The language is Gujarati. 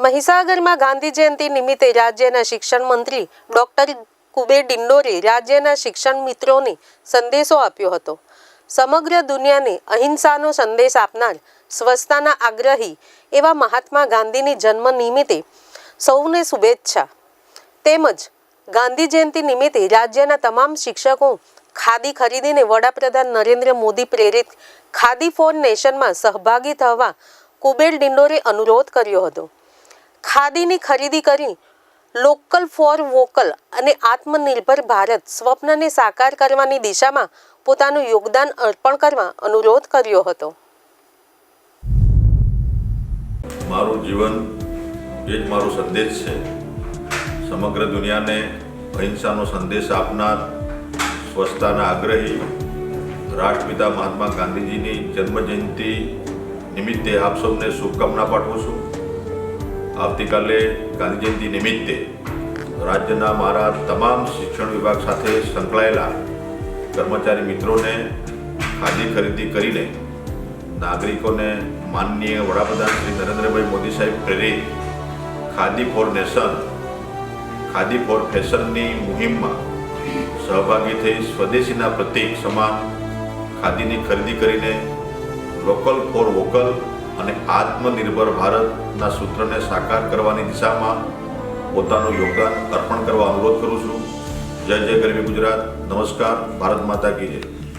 મહીસાગરમાં ગાંધી જયંતિ નિમિત્તે રાજ્યના શિક્ષણ મંત્રી ડોક્ટર કુબેર ડિંડોરે રાજ્યના શિક્ષણ મિત્રોને સંદેશો આપ્યો હતો. સમગ્ર દુનિયાને અહિંસાનો સંદેશ આપનાર સ્વચ્છતાના આગ્રહી એવા મહાત્મા ગાંધીની જન્મ નિમિત્તે સૌને શુભેચ્છા. તેમજ ગાંધી જયંતિ નિમિત્તે રાજ્યના તમામ શિક્ષકો ખાદી ખરીદીને વડાપ્રધાન નરેન્દ્ર મોદી પ્રેરિત ખાદી ફોર નેશનમાં સહભાગી થવા કુબેર ડિંડોરે અનુરોધ કર્યો હતો. ખાદીની ખરીદી કરી લોકલ ફોર વોકલ અને આત્મનિર્ભર ભારત સ્વપ્નને સાકાર કરવાની દિશામાં પોતાનું યોગદાન અર્પણ કરવા અનુરોધ કર્યો હતો. મારું જીવન એ જ મારો સંદેશ છે. સમગ્ર દુનિયાને અહિંસાનો સંદેશ આપનાર, સ્વચ્છતાના આગ્રહી રાષ્ટ્રપિતા મહાત્મા ગાંધીજીની જન્મજયંતિ નિમિત્તે આપ સૌને શુભકામના પાઠવું છું. આવતીકાલે ગાંધી નિમિત્તે રાજ્યના મારા તમામ શિક્ષણ વિભાગ સાથે સંકળાયેલા કર્મચારી મિત્રોને ખાદી ખરીદી કરીને નાગરિકોને માનનીય વડાપ્રધાન શ્રી નરેન્દ્રભાઈ મોદી સાહેબ પ્રેરિત khadi for nation, khadi for ફેશનની મુહિમમાં સહભાગી થઈ સ્વદેશીના પ્રતીક સમાન ખાદીની ખરીદી કરીને લોકલ ફોર વોકલ અને આત્મનિર્ભર ભારતના સૂત્રને સાકાર કરવાની દિશામાં પોતાનું યોગદાન અર્પણ કરવા અનુરોધ કરું છું. જય જય ગરવી ગુજરાત. નમસ્કાર. ભારત માતા કી જય.